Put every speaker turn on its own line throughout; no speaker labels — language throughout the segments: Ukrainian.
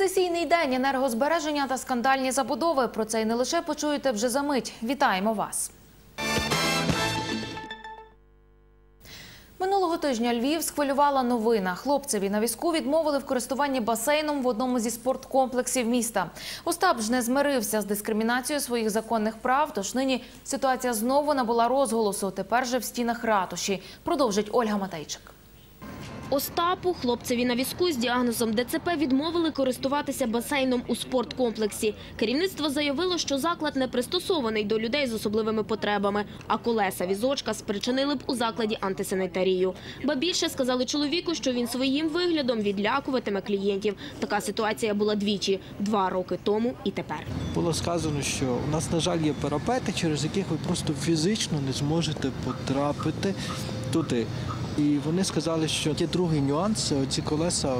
Сесійний день енергозбереження та скандальні забудови. Про це й не лише почуєте вже за мить. Вітаємо вас. Минулого тижня Львів схвилювала новина. Хлопцеві на візку відмовили в користуванні басейном в одному зі спорткомплексів міста. Остап ж не змирився з дискримінацією своїх законних прав, тож нині ситуація знову набула розголосу. Тепер же в стінах ратуші. Продовжить Ольга Матейчик.
Остапу, хлопцеві на візку з діагнозом ДЦП відмовили користуватися басейном у спорткомплексі. Керівництво заявило, що заклад не пристосований до людей з особливими потребами, а колеса візочка спричинили б у закладі антисанітарію. Ба більше сказали чоловіку, що він своїм виглядом відлякуватиме клієнтів. Така ситуація була двічі – два роки тому і тепер.
Було сказано, що у нас, на жаль, є парапети, через яких ви просто фізично не зможете потрапити туди. І вони сказали, що є другий нюанс. Ці колеса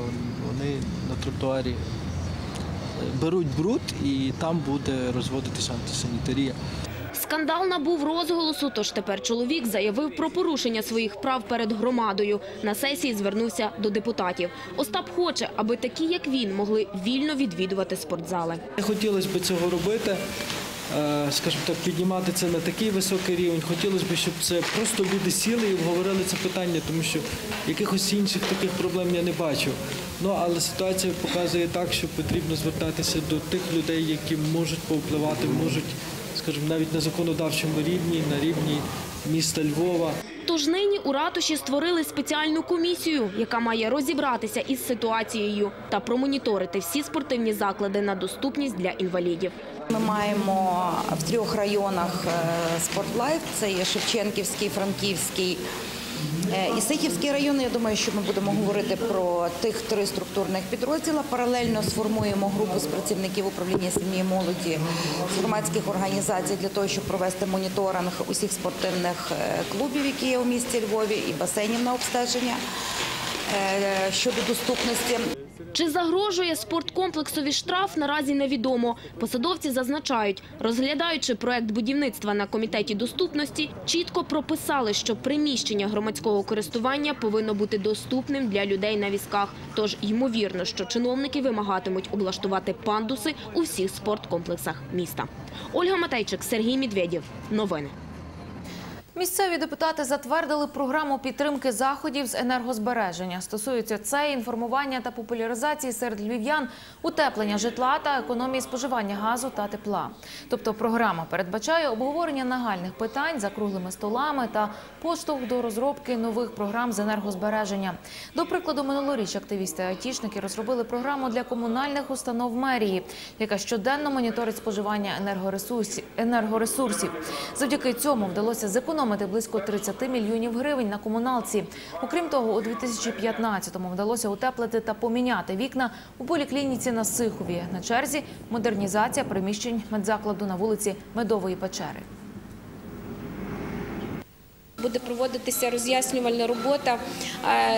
вони на тротуарі беруть бруд і там буде розводитися антисанітарія.
Скандал набув розголосу, тож тепер чоловік заявив про порушення своїх прав перед громадою. На сесії звернувся до депутатів. Остап хоче, аби такі, як він, могли вільно відвідувати спортзали.
Не хотілося б цього робити, е, скажімо так, піднімати це на такий високий рівень. Хотілося б, щоб це просто люди сіли і обговорили це питання, тому що якихось інших таких проблем я не бачу. Ну але ситуація показує так, що потрібно звертатися до тих людей, які можуть повпливати, можуть, скажімо, навіть на законодавчому рівні, на рівні міста Львова.
Тож нині у ратуші створили спеціальну комісію, яка має розібратися із ситуацією та промоніторити всі спортивні заклади на доступність для інвалідів.
Ми маємо в трьох районах е, спортлайф. Це є Шевченківський, Франківський е, і Сихівський район. Я думаю, що ми будемо говорити про тих три структурних підрозділа. Паралельно сформуємо групу з працівників управління сім'ї молоді з громадських організацій для того, щоб провести моніторинг усіх спортивних е, клубів, які є у місті Львові, і басейнів на обстеження щодо доступності.
Чи загрожує спорткомплексові штраф, наразі невідомо. Посадовці зазначають, розглядаючи проект будівництва на комітеті доступності, чітко прописали, що приміщення громадського користування повинно бути доступним для людей на візках. Тож ймовірно, що чиновники вимагатимуть облаштувати пандуси у всіх спорткомплексах міста. Ольга Матейчик, Сергій Медведєв. Новини.
Місцеві депутати затвердили програму підтримки заходів з енергозбереження. Стосується це інформування та популяризації серед львів'ян, утеплення житла та економії споживання газу та тепла. Тобто програма передбачає обговорення нагальних питань за круглими столами та поштовх до розробки нових програм з енергозбереження. До прикладу, минулоріч активісти айтішники розробили програму для комунальних установ мерії, яка щоденно моніторить споживання енергоресурсів. Завдяки цьому вдалося зекономити близько 30 мільйонів гривень на комуналці. Окрім того, у 2015-му вдалося утеплити та поміняти вікна у поліклініці на Сихові. На черзі модернізація приміщень медзакладу на вулиці Медової печери.
Буде проводитися роз'яснювальна робота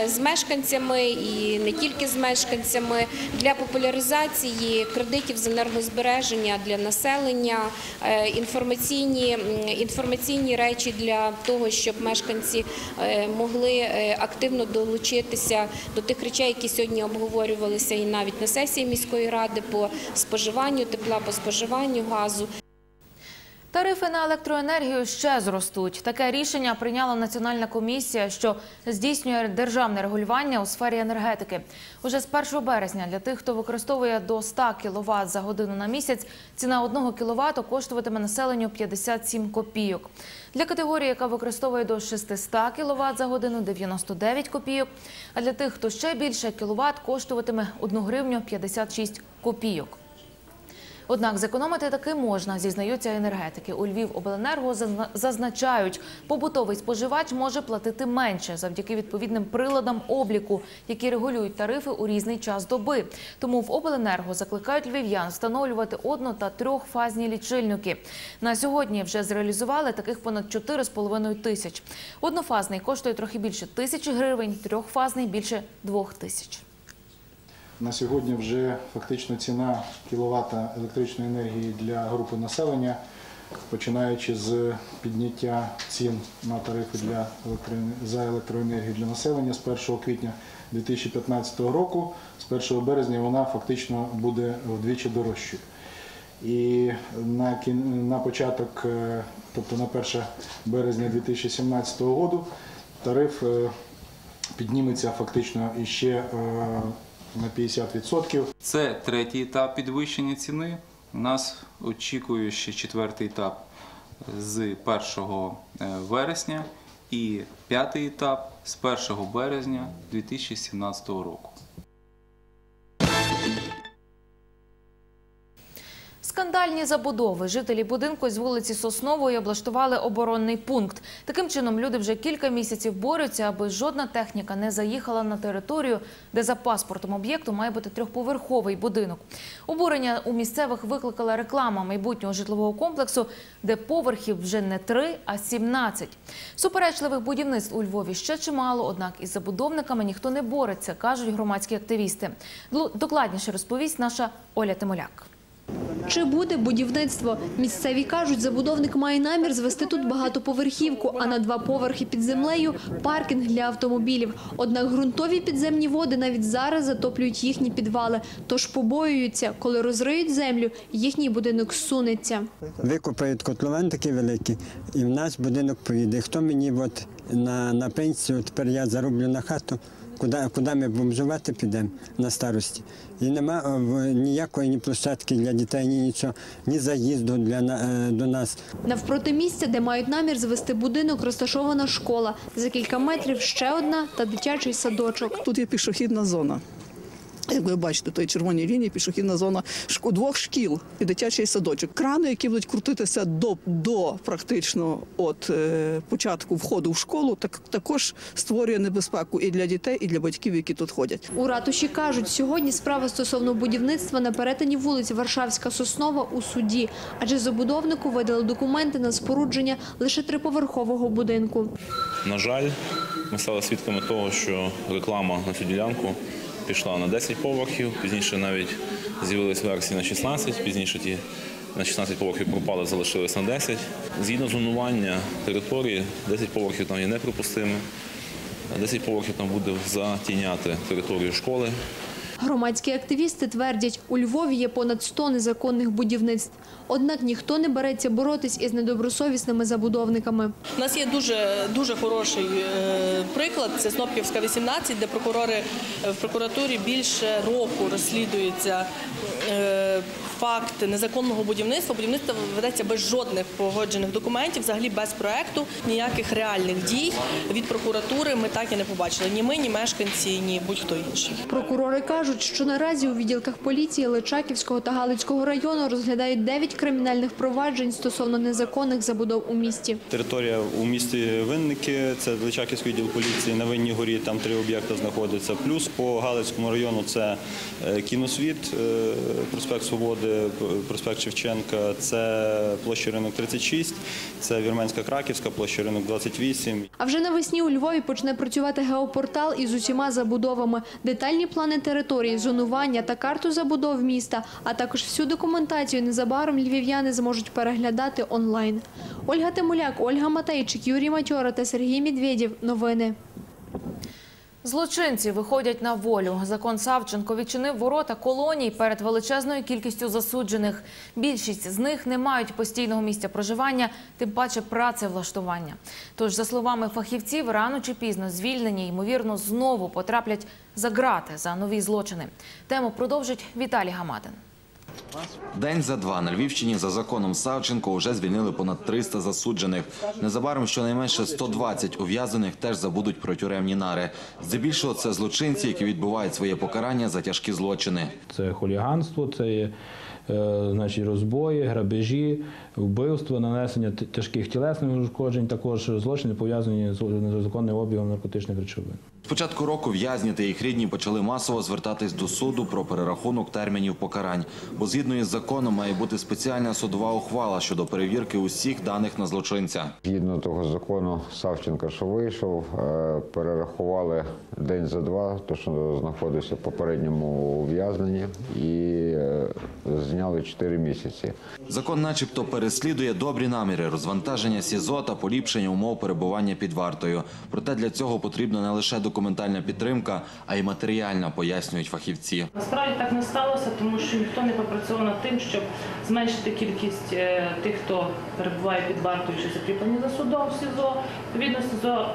е, з мешканцями і не тільки з мешканцями для популяризації кредитів з енергозбереження для населення, е, інформаційні, інформаційні речі для того, щоб мешканці е, могли активно долучитися до тих речей, які сьогодні обговорювалися і навіть на сесії міської ради по споживанню тепла, по споживанню газу.
Тарифи на електроенергію ще зростуть. Таке рішення прийняла Національна комісія, що здійснює державне регулювання у сфері енергетики. Уже з 1 березня для тих, хто використовує до 100 кВт за годину на місяць, ціна 1 кВт коштуватиме населенню 57 копійок. Для категорії, яка використовує до 600 кВт за годину 99 копійок, а для тих, хто ще більше кВт, коштуватиме 1 гривню 56 копійок. Однак зекономити таки можна, зізнаються енергетики. У Львівобленерго зазна- зазначають, побутовий споживач може платити менше завдяки відповідним приладам обліку, які регулюють тарифи у різний час доби. Тому в обленерго закликають львів'ян встановлювати одно- та трьохфазні лічильники. На сьогодні вже зреалізували таких понад 4,5 тисяч. Однофазний коштує трохи більше тисячі гривень, трьохфазний більше двох тисяч.
На сьогодні вже фактично ціна кіловата електричної енергії для групи населення починаючи з підняття цін на тарифи для електроен- за електроенергію для населення з 1 квітня 2015 року, з 1 березня вона фактично буде вдвічі дорожчою. І на, кін- на початок, е, тобто на 1 березня 2017 року, тариф е, підніметься фактично іще е, на 50%.
Це третій етап підвищення ціни. Нас очікує ще четвертий етап з 1 вересня і п'ятий етап з 1 березня 2017 року.
Скандальні забудови. Жителі будинку з вулиці Соснової облаштували оборонний пункт. Таким чином, люди вже кілька місяців борються, аби жодна техніка не заїхала на територію, де за паспортом об'єкту має бути трьохповерховий будинок. Обурення у місцевих викликала реклама майбутнього житлового комплексу, де поверхів вже не три, а 17. Суперечливих будівництв у Львові ще чимало, однак із забудовниками ніхто не бореться, кажуть громадські активісти. Докладніше розповість наша Оля Тимоляк.
Чи буде будівництво? Місцеві кажуть, забудовник має намір звести тут багатоповерхівку, а на два поверхи під землею – паркінг для автомобілів. Однак ґрунтові підземні води навіть зараз затоплюють їхні підвали. Тож побоюються, коли розриють землю, їхній будинок сунеться.
Викопають котлован такий великий, і в нас будинок поїде. Хто мені от на пенсію, тепер я зароблю на хату, куди, куди ми бомжувати підемо на старості. І нема е, в- ніякої ні площадки для дітей, ні нічого, ні заїзду для, на- е, до нас.
Навпроти місця, де мають намір звести будинок, розташована школа. За кілька метрів ще одна та дитячий садочок.
Тут є пішохідна зона. Як ви бачите, той червоній лінії пішохідна зона шк- двох шкіл і дитячий садочок. Крани, які будуть крутитися до, до практично от е, початку входу в школу, так також створює небезпеку і для дітей, і для батьків, які тут ходять.
У ратуші кажуть, сьогодні справа стосовно будівництва на перетині вулиці Варшавська Соснова у суді, адже забудовнику видали документи на спорудження лише триповерхового будинку.
На жаль, ми стали свідками того, що реклама на цю ділянку пішла на 10 поверхів, пізніше навіть з'явились версії на 16, пізніше ті на 16 поверхів пропали, залишились на 10. Згідно зонування території, 10 поверхів там є неприпустими, 10 поверхів там буде затіняти територію школи.
Громадські активісти твердять, у Львові є понад 100 незаконних будівництв. Однак ніхто не береться боротись із недобросовісними забудовниками.
У нас є дуже дуже хороший е, приклад. Це Снопківська 18, де прокурори е, в прокуратурі більше року розслідується е, факт незаконного будівництва. Будівництво ведеться без жодних погоджених документів, взагалі без проекту, ніяких реальних дій від прокуратури ми так і не побачили. Ні ми, ні мешканці, ні будь-хто інший.
Прокурори кажуть, що наразі у відділках поліції Личаківського та Галицького району розглядають 9 кримінальних проваджень стосовно незаконних забудов у місті.
Територія у місті Винники, це Величаківський відділ поліції, на Винній горі там три об'єкти знаходяться. Плюс по Галицькому району це е, кіносвіт, е, проспект Свободи, проспект Шевченка, це площа ринок 36, це Вірменська Краківська, площа ринок 28.
А вже навесні у Львові почне працювати геопортал із усіма забудовами, детальні плани території, зонування та карту забудов міста, а також всю документацію незабаром львів'яни зможуть переглядати онлайн. Ольга Тимуляк, Ольга Матейчик, Юрій Матьора та Сергій Медведєв. Новини.
Злочинці виходять на волю. Закон Савченко відчинив ворота колоній перед величезною кількістю засуджених. Більшість з них не мають постійного місця проживання, тим паче працевлаштування. Тож, за словами фахівців, рано чи пізно звільнені, ймовірно, знову потраплять за грати за нові злочини. Тему продовжить Віталій Гамадин.
День за два на Львівщині за законом Савченко вже звільнили понад 300 засуджених. Незабаром щонайменше 120 ув'язаних теж забудуть про тюремні нари. Здебільшого це злочинці, які відбувають своє покарання за тяжкі злочини.
Це хуліганство, це є е, значить, розбої, грабежі, вбивство, нанесення тяжких тілесних ушкоджень, також злочини пов'язані з незаконним обігом наркотичних речовин.
Початку року в'язні та їх рідні почали масово звертатись до суду про перерахунок термінів покарань. Бо згідно із законом має бути спеціальна судова ухвала щодо перевірки усіх даних на злочинця.
Згідно того закону Савченка, що вийшов, е, перерахували день за два, то що знаходився в попередньому ув'язненні, і е, зняли 4 місяці.
Закон, начебто, переслідує добрі наміри, розвантаження СІЗО та поліпшення умов перебування під вартою. Проте для цього потрібна не лише документальна підтримка, а й матеріальна, пояснюють фахівці.
Насправді так не сталося, тому що ніхто не попрацьовував над тим, щоб зменшити кількість е, тих, хто перебуває під вартою чи закріплені за судом в СІЗО. Відповідно, СІЗО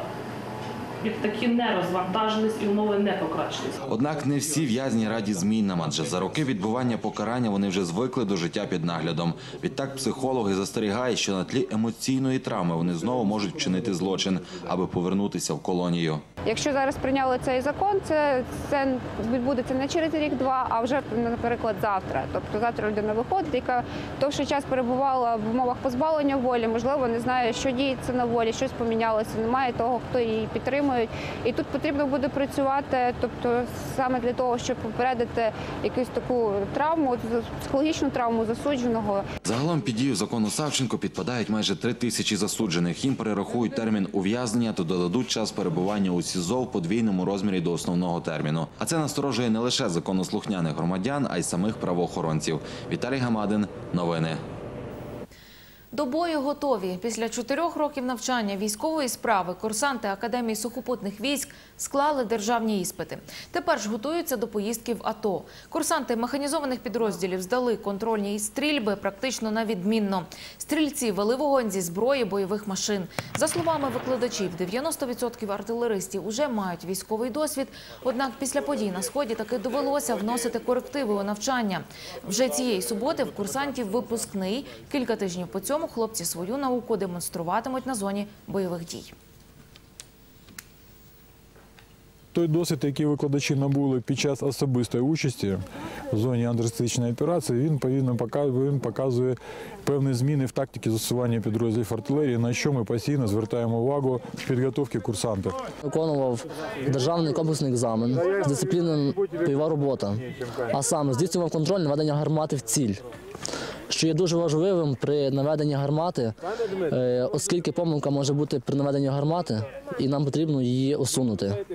як такі не розвантажились і умови не покращились.
Однак не всі в'язні раді змінам, адже за роки відбування покарання вони вже звикли до життя під наглядом. Відтак психологи застерігають, що на тлі емоційної травми вони знову можуть вчинити злочин, аби повернутися в колонію.
Якщо зараз прийняли цей закон, це, це відбудеться не через рік-два, а вже, наприклад, завтра. Тобто завтра людина виходить, яка довший час перебувала в умовах позбавлення волі, можливо, не знає, що діється на волі, щось помінялося, немає того, хто її підтримує. І тут потрібно буде працювати, тобто саме для того, щоб попередити якусь таку травму, психологічну травму засудженого.
Загалом під дію закону Савченко підпадають майже три тисячі засуджених. Їм перерахують термін ув'язнення та додадуть час перебування у СІЗО в подвійному розмірі до основного терміну. А це насторожує не лише законослухняних громадян, а й самих правоохоронців. Віталій Гамадин, новини.
До бою готові. Після чотирьох років навчання військової справи курсанти Академії сухопутних військ склали державні іспити. Тепер ж готуються до поїздки в АТО. Курсанти механізованих підрозділів здали контрольні стрільби практично на відмінно. Стрільці вели вогонь зі зброї бойових машин. За словами викладачів, 90% артилеристів уже мають військовий досвід. Однак після подій на сході таки довелося вносити корективи у навчання. Вже цієї суботи в курсантів випускний. Кілька тижнів по цьому хлопці свою науку демонструватимуть на зоні бойових дій.
Той досвід, який викладачі набули під час особистої участі в зоні антитерористичної операції, він повинно показує, він показує певні зміни в тактиці застосування підрозділів артилерії, на що ми постійно звертаємо увагу в підготовці курсантів.
Виконував державний комплексний екзамен з дисципліни бойова робота, а саме здійснював контроль наведення гармати в ціль. Що є дуже важливим при наведенні гармати, е, оскільки помилка може бути при наведенні гармати, і нам потрібно її усунути.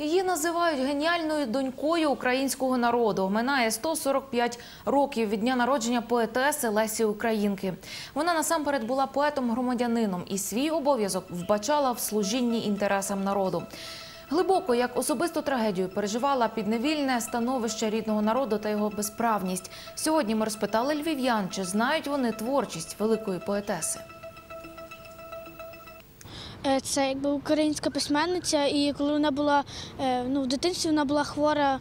Її називають геніальною донькою українського народу. Минає 145 років від дня народження поетеси Лесі Українки. Вона насамперед була поетом-громадянином і свій обов'язок вбачала в служінні інтересам народу. Глибоко, як особисту трагедію, переживала підневільне становище рідного народу та його безправність. Сьогодні ми розпитали львів'ян, чи знають вони творчість великої поетеси.
Е, Це якби українська письменниця, і коли вона була е, ну, в дитинстві, вона була хвора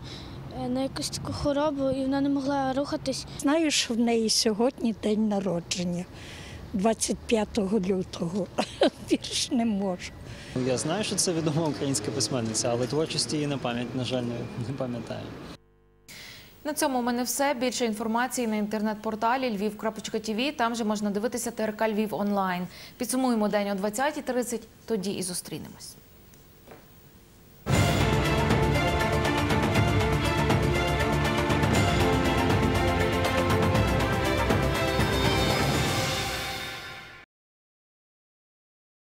е, на якусь таку хворобу, і вона не могла рухатись.
Знаю, що в неї сьогодні день народження, 25 лютого. Більш не можу.
Я знаю, що це відома українська письменниця, але творчості її на пам'ять, на жаль, не, пам'ятаю.
На цьому у мене все. Більше інформації на інтернет-порталі lviv.tv. Там же можна дивитися ТРК Львів онлайн. Підсумуємо день о 20.30, тоді і зустрінемось.